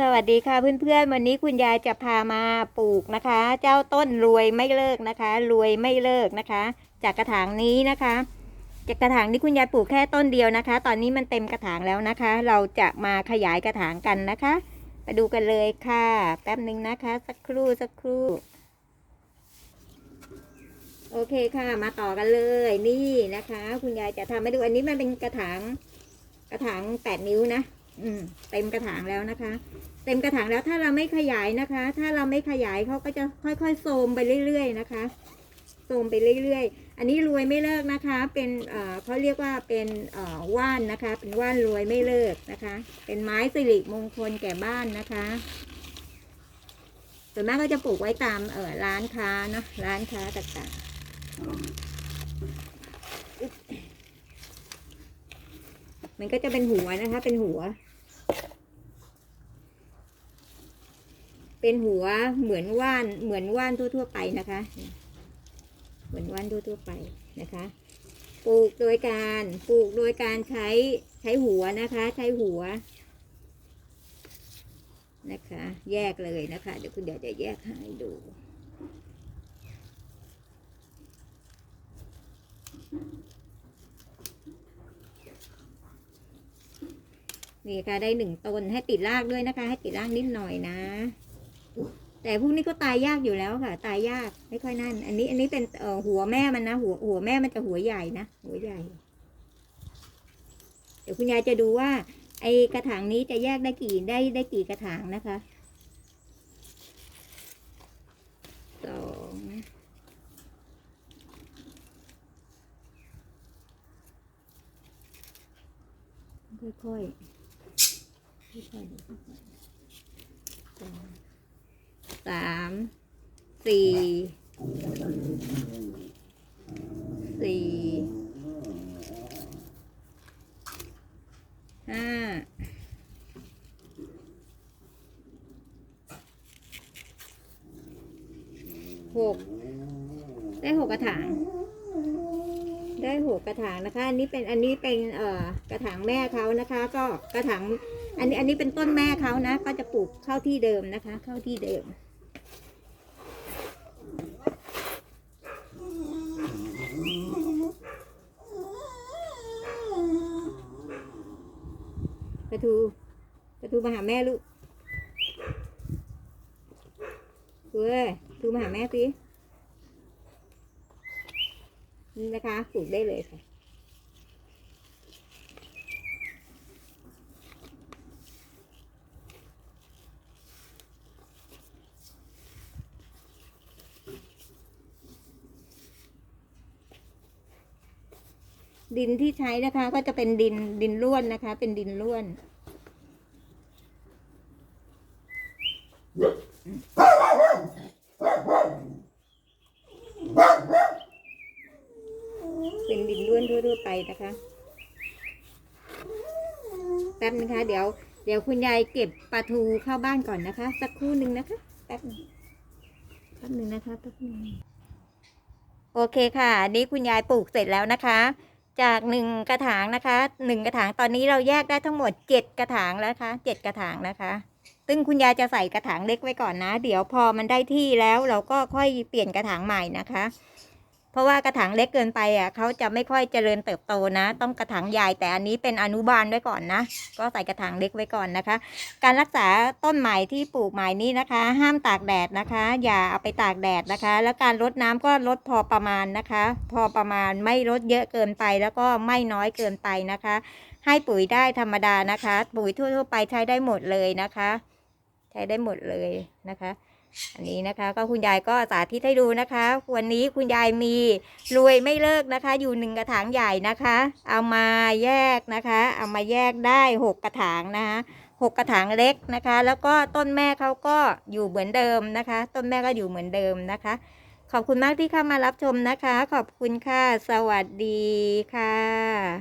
สวัสดีค่ะเพื่อนๆ วันนี้คุณยายจะพามาปลูกนะคะ เจ้าต้นรวยไม่เลิกนะคะ รวยไม่เลิกนะคะ จากกระถางนี้นะคะ จากกระถางนี้คุณยายปลูกแค่ต้นเดียวนะคะ ตอนนี้มันเต็มกระถางแล้วนะคะ เราจะมาขยายกระถางกันนะคะไปดูกันเลยค่ะ แป๊บหนึ่งนะคะ สักครู่สักครู่ โอเคค่ะมาต่อกันเลยนี่นะคะ คุณยายจะทำให้ดูอันนี้มันเป็นกระถางกระถางแปดนิ้วนะ อืมเต็มกระถางแล้วนะคะ เต็มกระถางแล้วถ้าเราไม่ขยายนะคะ ถ้าเราไม่ขยายเขาก็จะค่อยๆโทรมไปเรื่อย ๆ นะคะโทรมไปเรื่อย ๆ อันนี้รวยไม่เลิกนะคะ เป็นเอ่อเขาเรียกว่าเป็นเอ่อว่านนะคะ เป็นว่านรวยไม่เลิกนะคะ เป็นไม้สิริมงคลแก่บ้านนะคะส่วนมากก็จะปลูกไว้ตามเอ่อร้านค้าเนอะร้านค้าต่างๆมันก็จะเป็นหัวนะคะ เป็นหัว เป็นหัวเหมือนว่านเหมือนว่านทั่ว ๆ ไปนะคะ เหมือนว่านทั่ว ๆ ไปนะคะ ปลูกโดยการปลูกโดยการใช้ใช้หัวนะคะ ใช้หัวนะคะ แยกเลยนะคะ เดี๋ยวคุณเดี๋ยวจะแยกให้ดูนี่ค่ะได้หนึ่งต้นให้ติดรากด้วยนะคะ ให้ติดรากนิดหน่อยนะ แต่พวกนี้ก็ตายยากอยู่แล้วค่ะ ตายยากไม่ค่อยนั่น อันนี้อันนี้เป็นเอ่อหัวแม่มันนะหัวหัวแม่มันจะหัวใหญ่นะหัวใหญ่ เดี๋ยวคุณยายจะดูว่า ไอกระถางนี้จะแยกได้กี่ได้ได้กี่กระถางนะคะสองค่อยๆค่อยๆค่อยๆ สามสี่สี่ห้าหกได้หกกระถาง ได้หกกระถางนะคะ อันนี้เป็นอันนี้เป็นเอ่อกระถางแม่เขานะคะ ก็กระถางอันนี้อันนี้เป็นต้นแม่เขานะ ก็จะปลูกเข้าที่เดิมนะคะ เข้าที่เดิม กระ ทูกระทูมาหาแม่ลูกเว้ยทูมาหาแม่สินี่นะคะปลูกได้เลยค่ะดินที่ใช้นะคะก็จะเป็นดินดินร่วนนะคะ เป็นดินร่วน เป็นดินร่วนทั่วๆไปนะคะแป๊บนึงคะ เดี๋ยว เดี๋ยวคุณยายเก็บปลาทูเข้าบ้านก่อนนะคะ สักครู่หนึ่งนะคะแป๊บนึงแป๊บนึงนะคะแป๊บนึงโอเคค่ะนนี้คุณยายปลูกเสร็จแล้วนะคะ จากหนึ่งกระถางนะคะหนึ่งกระถางตอนนี้เราแยกได้ทั้งหมดเจ็ดกระถางแล้วนะคะเจ็ดกระถางนะคะ ซึ่งคุณยายจะใส่กระถางเล็กไว้ก่อนนะ เดี๋ยวพอมันได้ที่แล้วเราก็ค่อยเปลี่ยนกระถางใหม่นะคะ เพราะว่ากระถางเล็กเกินไปอะเขาจะไม่ค่อยเจริญเติบโตนะ ต้องกระถางใหญ่แต่อันนี้เป็นอนุบาลไว้ก่อนนะ ก็ใส่กระถางเล็กไว้ก่อนนะคะ การรักษาต้นใหม่ที่ปลูกใหม่นี้นะคะ ห้ามตากแดดนะคะ อย่าเอาไปตากแดดนะคะ แล้วการรดน้ำก็ลดพอประมาณนะคะ พอประมาณไม่ลดเยอะเกินไปแล้วก็ไม่น้อยเกินไปนะคะ ให้ปุ๋ยได้ธรรมดานะคะ ปุ๋ยทั่วๆไปใช้ได้หมดเลยนะคะ ใช้ได้หมดเลยนะคะ อันนี้นะคะก็คุณยายก็สาธิตให้ดูนะคะ วันนี้คุณยายมีรวยไม่เลิกนะคะ อยู่หนึ่งกระถางใหญ่นะคะ เอามาแยกนะคะ เอามาแยกได้หกกระถางนะคะหกกระถางเล็กนะคะ แล้วก็ต้นแม่เขาก็อยู่เหมือนเดิมนะคะ ต้นแม่ก็อยู่เหมือนเดิมนะคะ ขอบคุณมากที่เข้ามารับชมนะคะ ขอบคุณค่ะ สวัสดีค่ะ